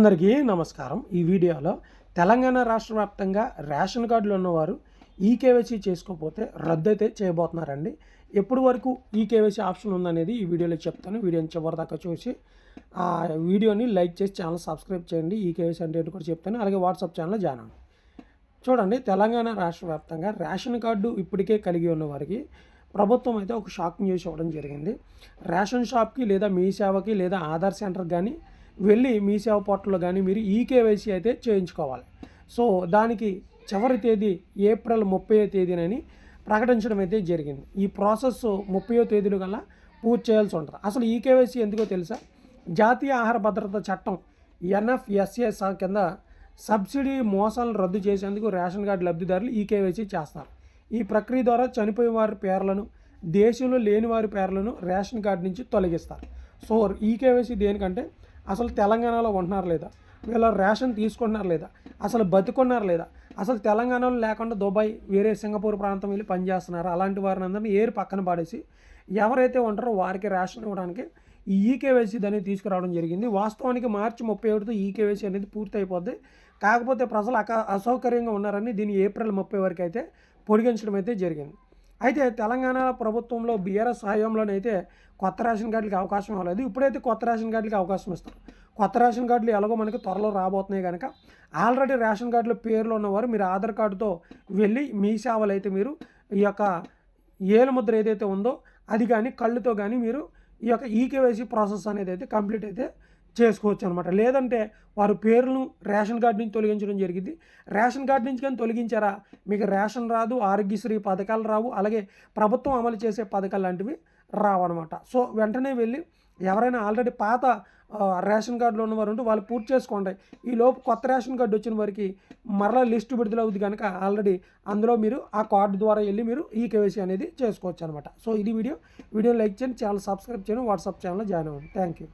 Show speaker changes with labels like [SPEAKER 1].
[SPEAKER 1] అందరికీ నమస్కారం. ఈ వీడియోలో తెలంగాణ రాష్ట్ర వ్యాప్తంగా రేషన్ కార్డులు ఉన్నవారు ఈ కేవైసీ చేసుకోకపోతే రద్దు అయితే చేయబోతున్నారండి. ఎప్పటి వరకు ఈ కేవైసీ ఆప్షన్ ఉందనేది ఈ వీడియోలో చెప్తాను. వీడియోని చివరిదాకా చూసి ఆ వీడియోని లైక్ చేసి ఛానల్ సబ్స్క్రైబ్ చేయండి. ఈ కేవైసీ అంటే కూడా చెప్తాను. అలాగే వాట్సాప్ ఛానల్ జాయిన్ అవ్వండి. చూడండి తెలంగాణ రాష్ట్ర వ్యాప్తంగా రేషన్ కార్డు ఇప్పటికే కలిగి ఉన్న వారికి ప్రభుత్వం అయితే ఒక షాకింగ్ న్యూస్ ఇవ్వడం జరిగింది. రేషన్ షాప్కి లేదా మీ సేవకి లేదా ఆధార్ సెంటర్కి కానీ వెళ్ళి మీ సేవ పోర్టల్లో కానీ మీరు ఈ కేవైసీ అయితే చేయించుకోవాలి. సో దానికి చివరి తేదీ ఏప్రిల్ ముప్పై తేదీనని ప్రకటించడం అయితే జరిగింది. ఈ ప్రాసెస్ ముప్పయో తేదీలు కల్లా పూర్తి చేయాల్సి ఉంటుంది. అసలు ఈ కేవైసీ ఎందుకో తెలుసా? జాతీయ ఆహార భద్రత చట్టం ఎన్ఎఫ్ఎస్ఎస్ కింద సబ్సిడీ మోసాలను రద్దు చేసేందుకు రేషన్ కార్డు లబ్ధిదారులు ఈ కేవైసీ చేస్తారు. ఈ ప్రక్రియ ద్వారా చనిపోయిన వారి పేర్లను దేశంలో లేని వారి పేర్లను రేషన్ కార్డు నుంచి తొలగిస్తారు. సో ఈ కేవైసీ దేనికంటే అసలు తెలంగాణలో ఉంటున్నారు లేదా? వీళ్ళ రేషన్ తీసుకుంటున్నారు లేదా? అసలు బతుకున్నారు లేదా? అసలు తెలంగాణలో లేకుండా దుబాయ్ వేరే సింగపూర్ ప్రాంతం వెళ్ళి పనిచేస్తున్నారు అలాంటి వారిని అందరినీ ఏరు పక్కన పాడేసి ఎవరైతే ఉంటారో వారికి రేషన్ ఇవ్వడానికి ఈ ఈకేవైసీ అనేది తీసుకురావడం జరిగింది. వాస్తవానికి మార్చి ముప్పై ఒకటితో ఈకేవైసీ అనేది పూర్తి అయిపోద్ది కాకపోతే ప్రజలు అక అసౌకర్యంగా ఉన్నారని దీన్ని ఏప్రిల్ ముప్పై వరకు అయితే పొడిగించడం అయితే జరిగింది. అయితే తెలంగాణ ప్రభుత్వంలో బీఆర్ఎస్ హయాంలోనైతే కొత్త రేషన్ కార్డులకి అవకాశం ఇవ్వలేదు. ఇప్పుడైతే కొత్త రేషన్ కార్డులకి అవకాశం ఇస్తారు. కొత్త రేషన్ కార్డులు ఎలాగో మనకి త్వరలో రాబోతున్నాయి కనుక ఆల్రెడీ రేషన్ కార్డులో పేర్లు ఉన్నవారు మీరు ఆధార్ కార్డుతో వెళ్ళి మీ సేవలు అయితే మీరు ఈ యొక్క ఏలు ముద్ర ఏదైతే ఉందో అది కానీ కళ్ళుతో కానీ మీరు ఈ యొక్క ఈకేవైసీ ప్రాసెస్ అనేది అయితే కంప్లీట్ అయితే చేసుకోవచ్చు అనమాట లేదంటే వారు పేర్లను రేషన్ కార్డు నుంచి తొలగించడం జరిగింది. రేషన్ కార్డు నుంచి కానీ తొలగించారా? మీకు రేషన్ రాదు ఆరోగ్యశ్రీ పథకాలు రావు అలాగే ప్రభుత్వం అమలు చేసే పథకాలు లాంటివి రావన్నమాట సో వెంటనే వెళ్ళి ఎవరైనా ఆల్రెడీ పాత రేషన్ కార్డులో ఉన్నవారు ఉంటే వాళ్ళు పూర్తి చేసుకోండి. ఈ లోపు కొత్త రేషన్ కార్డు వచ్చిన వారికి మరలా లిస్టు విడుదల అవుద్ది కనుక ఆల్రెడీ అందులో మీరు ఆ కార్డు ద్వారా వెళ్ళి మీరు ఈ కేవైసీ అనేది చేసుకోవచ్చు అనమాట సో ఇది వీడియో. వీడియో లైక్ చేయండి ఛానల్ సబ్స్క్రైబ్ చేయండి వాట్సాప్ ఛానల్ జాయిన్ అవ్వండి. Thank you